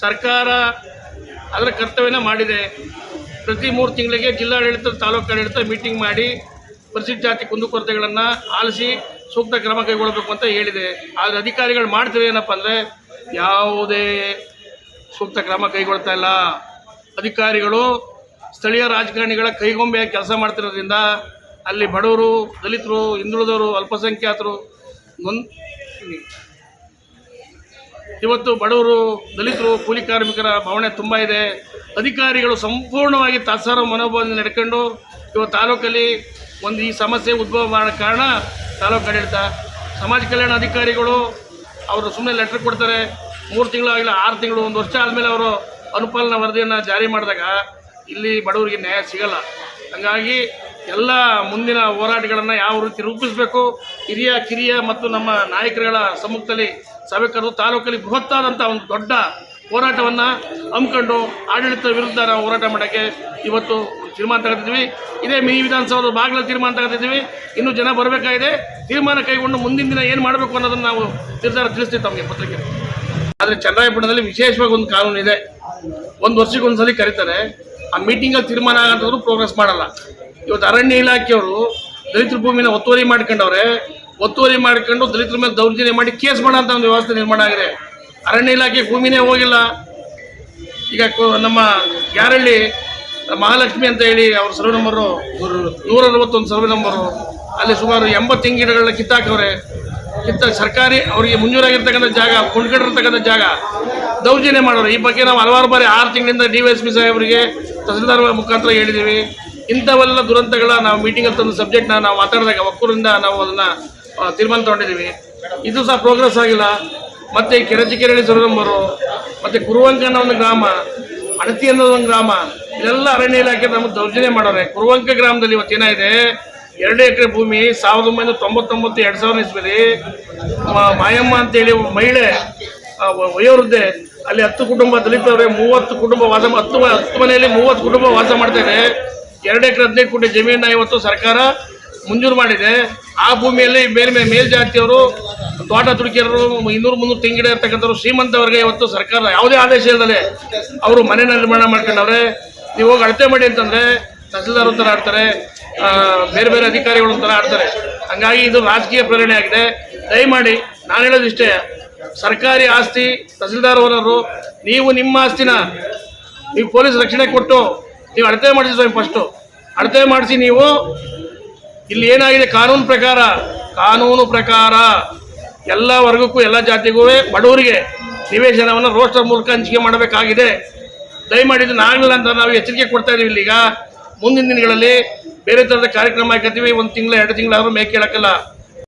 ಸರ್ಕಾರ ಅದರ ಕರ್ತವ್ಯನ ಮಾಡಿದೆ. ಪ್ರತಿ ಮೂರು ತಿಂಗಳಿಗೆ ಜಿಲ್ಲಾಡಳಿತ ತಾಲೂಕಾಡಳಿತ ಮೀಟಿಂಗ್ ಮಾಡಿ ಪರಿಶಿಷ್ಟ ಜಾತಿ ಕುಂದುಕೊರತೆಗಳನ್ನು ಆಲಿಸಿ ಸೂಕ್ತ ಕ್ರಮ ಕೈಗೊಳ್ಳಬೇಕು ಅಂತ ಹೇಳಿದೆ. ಆದರೆ ಅಧಿಕಾರಿಗಳು ಮಾಡ್ತಿರೋ ಏನಪ್ಪ ಅಂದರೆ ಯಾವುದೇ ಸೂಕ್ತ ಕ್ರಮ ಕೈಗೊಳ್ತಾ ಇಲ್ಲ. ಅಧಿಕಾರಿಗಳು ಸ್ಥಳೀಯ ರಾಜಕಾರಣಿಗಳ ಕೈಗೊಂಬೆ ಕೆಲಸ ಮಾಡ್ತಿರೋದ್ರಿಂದ ಅಲ್ಲಿ ಬಡವರು, ದಲಿತರು, ಹಿಂದುಳಿದವರು, ಅಲ್ಪಸಂಖ್ಯಾತರು ಇವತ್ತು ಬಡವರು, ದಲಿತರು, ಕೂಲಿ ಕಾರ್ಮಿಕರ ಭಾವನೆ ತುಂಬ ಇದೆ. ಅಧಿಕಾರಿಗಳು ಸಂಪೂರ್ಣವಾಗಿ ತಾತ್ಸಾರ ಮನೋಭಾವದಿಂದ ನಡ್ಕೊಂಡು ಇವತ್ತು ತಾಲೂಕಲ್ಲಿ ಒಂದು ಈ ಸಮಸ್ಯೆ ಉದ್ಭವ ಮಾಡೋ ಕಾರಣ ತಾಲೂಕು ಆಡಳಿತ, ಸಮಾಜ ಕಲ್ಯಾಣ ಅಧಿಕಾರಿಗಳು ಅವರು ಸುಮ್ಮನೆ ಲೆಟ್ರ್ ಕೊಡ್ತಾರೆ. ಮೂರು ತಿಂಗಳು ಆಗಿಲ್ಲ, ಆರು ತಿಂಗಳು, ಒಂದು ವರ್ಷ ಆದಮೇಲೆ ಅವರು ಅನುಪಾಲನಾ ವರದಿಯನ್ನು ಜಾರಿ ಮಾಡಿದಾಗ ಇಲ್ಲಿ ಬಡವರಿಗೆ ನ್ಯಾಯ ಸಿಗಲ್ಲ. ಹಾಗಾಗಿ ಎಲ್ಲ ಮುಂದಿನ ಹೋರಾಟಗಳನ್ನು ಯಾವ ರೀತಿ ರೂಪಿಸಬೇಕು, ಹಿರಿಯ, ಕಿರಿಯ ಮತ್ತು ನಮ್ಮ ನಾಯಕರುಗಳ ಸಮ್ಮುಖದಲ್ಲಿ ಸಭೆ ಕರೆದು ತಾಲೂಕಲ್ಲಿ ಬೃಹತ್ತಾದಂಥ ಒಂದು ದೊಡ್ಡ ಹೋರಾಟವನ್ನು ಹಮ್ಮಿಕೊಂಡು ಆಡಳಿತ ವಿರುದ್ಧ ನಾವು ಹೋರಾಟ ಮಾಡೋಕ್ಕೆ ಇವತ್ತು ತೀರ್ಮಾನ ತಗೊಂಡಿದ್ವಿ ಇದೇ ಮಿನಿ ವಿಧಾನಸೌಧದ ಬಾಗಿಲ ತೀರ್ಮಾನ ತಗೊಂಡಿದ್ವಿ ಇನ್ನೂ ಜನ ಬರಬೇಕಾಗಿದೆ. ತೀರ್ಮಾನ ಕೈಗೊಂಡು ಮುಂದಿನ ದಿನ ಏನು ಮಾಡಬೇಕು ಅನ್ನೋದನ್ನು ನಾವು ನಿರ್ಧಾರ ತಿಳಿಸ್ತೀವಿ ತಮಗೆ ಪತ್ರಿಕೆ. ಆದರೆ ಚನ್ನರಾಯಪಟ್ಟಣದಲ್ಲಿ ವಿಶೇಷವಾಗಿ ಒಂದು ಕಾನೂನು ಇದೆ. ಒಂದು ವರ್ಷಕ್ಕೊಂದು ಸಲ ಕರೀತಾರೆ. ಆ ಮೀಟಿಂಗಲ್ಲಿ ತೀರ್ಮಾನ ಆಗಂತಂದ್ರೂ ಪ್ರೋಗ್ರೆಸ್ ಮಾಡಲ್ಲ. ಇವತ್ತು ಅರಣ್ಯ ಇಲಾಖೆಯವರು ದಲಿತರ ಭೂಮಿನ ಒತ್ತುವರಿ ಮಾಡ್ಕೊಂಡವ್ರೆ. ಒತ್ತುವರಿ ಮಾಡ್ಕೊಂಡು ದಲಿತರ ಮೇಲೆ ದೌರ್ಜನ್ಯ ಮಾಡಿ ಕೇಸ್ ಮಾಡೋ ಅಂತ ಒಂದು ವ್ಯವಸ್ಥೆ ನಿರ್ಮಾಣ ಆಗಿದೆ. ಅರಣ್ಯ ಇಲಾಖೆ ಭೂಮಿನೇ ಹೋಗಿಲ್ಲ. ಈಗ ನಮ್ಮ ಯಾರಳ್ಳಿ ಮಹಾಲಕ್ಷ್ಮಿ ಅಂತ ಹೇಳಿ ಅವ್ರ ಸರ್ವೆ ನಂಬರು ನೂರ ಅರವತ್ತೊಂದು ಸರ್ವೆ ನಂಬರು ಅಲ್ಲಿ ಸುಮಾರು ಎಂಬತ್ತು ತೆಂಗಿಡಗಳನ್ನ ಗಿಡಗಳನ್ನ ಕಿತ್ತಾಕವ್ರೆ. ಕಿತ್ತ ಸರ್ಕಾರಿ ಅವರಿಗೆ ಮುಂಜೂರಾಗಿರ್ತಕ್ಕಂಥ ಜಾಗ ಕೊಂಡ್ಕೊಂಡಿರ್ತಕ್ಕಂಥ ಜಾಗ. ದೌರ್ಜನ್ಯ ಮಾಡೋರು. ಈ ಬಗ್ಗೆ ನಾವು ಹಲವಾರು ಬಾರಿ ಆರು ತಿಂಗಳಿಂದ ಡಿ ವೈ ಎಸ್ ಪಿ ಸಾಹೇಬರಿಗೆ ತಹಸೀಲ್ದಾರ್ ಮುಖಾಂತರ ಹೇಳಿದ್ದೀವಿ. ಇಂಥವೆಲ್ಲ ದುರಂತಗಳ ನಾವು ಮೀಟಿಂಗಲ್ಲಿ ತಂದು ಸಬ್ಜೆಕ್ಟ್ನ ನಾವು ಮಾತಾಡಿದಾಗ, ಒಕ್ಕೂರಿಂದ ನಾವು ಅದನ್ನು ತೀರ್ಮಾನ ತೊಗೊಂಡಿದ್ದೀವಿ. ಇದು ಸಹ ಪ್ರೋಗ್ರೆಸ್ ಆಗಿಲ್ಲ. ಮತ್ತು ಕೆರಚಿಕೆರಳಿ ಸುರಗಂಬರು, ಮತ್ತು ಕುರುವಂಕ ಅನ್ನೋ ಒಂದು ಗ್ರಾಮ, ಅಣತಿ ಅನ್ನೋ ಒಂದು ಗ್ರಾಮ, ಇದೆಲ್ಲ ಅರಣ್ಯ ಇಲಾಖೆ ನಮಗೆ ದೌರ್ಜನ್ಯ ಮಾಡೋರೆ. ಕುರುವಂಕ ಗ್ರಾಮದಲ್ಲಿ ಇವತ್ತು ಏನಾಗಿದೆ? ಎರಡು ಎಕರೆ ಭೂಮಿ ಸಾವಿರದ ಒಂಬೈನೂರ ತೊಂಬತ್ತೊಂಬತ್ತು, ಎರಡು ಸಾವಿರ ಇಸ್ವಿಲಿ ಮಾಯಮ್ಮ ಅಂತೇಳಿ ಮಹಿಳೆ ವಯೋವೃದ್ಧೆ, ಅಲ್ಲಿ ಹತ್ತು ಕುಟುಂಬ ದಲಿತವ್ರೆ ಮೂವತ್ತು ಕುಟುಂಬ ವಾಸ, ಹತ್ತು ಹತ್ತು ಮನೆಯಲ್ಲಿ ಮೂವತ್ತು ಕುಟುಂಬ ವಾಸ ಮಾಡ್ತಾರೆ ಎರಡು ಎಕರೆ ಹದಿನೈದು ಕೋಟಿ ಜಮೀನನ್ನ ಇವತ್ತು ಸರ್ಕಾರ ಮಂಜೂರು ಮಾಡಿದೆ. ಆ ಭೂಮಿಯಲ್ಲಿ ಬೇರೆ ಮೇಲ್ಜಾತಿಯವರು, ತೋಟ ತುಡುಕಿಯರು ಇನ್ನೂರು ಮುನ್ನೂರು ತೆಂಗಿಡ ಇರ್ತಕ್ಕಂಥವ್ರು ಶ್ರೀಮಂತವರಿಗೆ ಇವತ್ತು ಸರ್ಕಾರ ಯಾವುದೇ ಆದೇಶ ಇಲ್ಲದೆ ಅವರು ಮನೆ ನಿರ್ಮಾಣ ಮಾಡ್ಕೊಂಡವ್ರೆ. ನೀವು ಹೋಗಿ ಅಳತೆ ಮಾಡಿ ಅಂತಂದರೆ ತಹಸೀಲ್ದಾರ್ ಒಂಥರ ಆಡ್ತಾರೆ ಬೇರೆ ಬೇರೆ ಅಧಿಕಾರಿಗಳು ಒಂಥರ ಆಡ್ತಾರೆ. ಹಂಗಾಗಿ ಇದು ರಾಜಕೀಯ ಪ್ರೇರಣೆ ಆಗಿದೆ. ದಯಮಾಡಿ, ನಾನು ಹೇಳೋದು ಇಷ್ಟೇ, ಸರ್ಕಾರಿ ಆಸ್ತಿ ತಹಸೀಲ್ದಾರ್ ಅವರವರು, ನೀವು ನಿಮ್ಮ ಆಸ್ತಿನ ನೀವು ಪೊಲೀಸ್ ರಕ್ಷಣೆ ಕೊಟ್ಟು ನೀವು ಅಳತೆ ಮಾಡಿಸಿ ಸ್ವಾಮಿ ಫಸ್ಟು ಅಳತೆ ಮಾಡಿಸಿ ನೀವು ಇಲ್ಲಿ ಏನಾಗಿದೆ? ಕಾನೂನು ಪ್ರಕಾರ ಕಾನೂನು ಪ್ರಕಾರ ಎಲ್ಲ ವರ್ಗಕ್ಕೂ ಎಲ್ಲ ಜಾತಿಗೂ ಬಡವರಿಗೆ ನಿವೇಶನವನ್ನು ರೋಸ್ಟರ್ ಮೂಲಕ ಹಂಚಿಕೆ ಮಾಡಬೇಕಾಗಿದೆ. ದಯಮಾಡಿ ನಾಗಲಿಲ್ಲ ಅಂತ ನಾವು ಎಚ್ಚರಿಕೆ ಕೊಡ್ತಾ ಇದೀವಿ ಇಲ್ಲಿಗ ಮುಂದಿನ ದಿನಗಳಲ್ಲಿ ಬೇರೆ ಥರದ ಕಾರ್ಯಕ್ರಮ ಹಾಕತ್ತೀವಿ. ಒಂದು ತಿಂಗಳು, ಎರಡು ತಿಂಗಳಾದರೂ ಮೇಕೆ ಕೇಳಕ್ಕಲ್ಲ.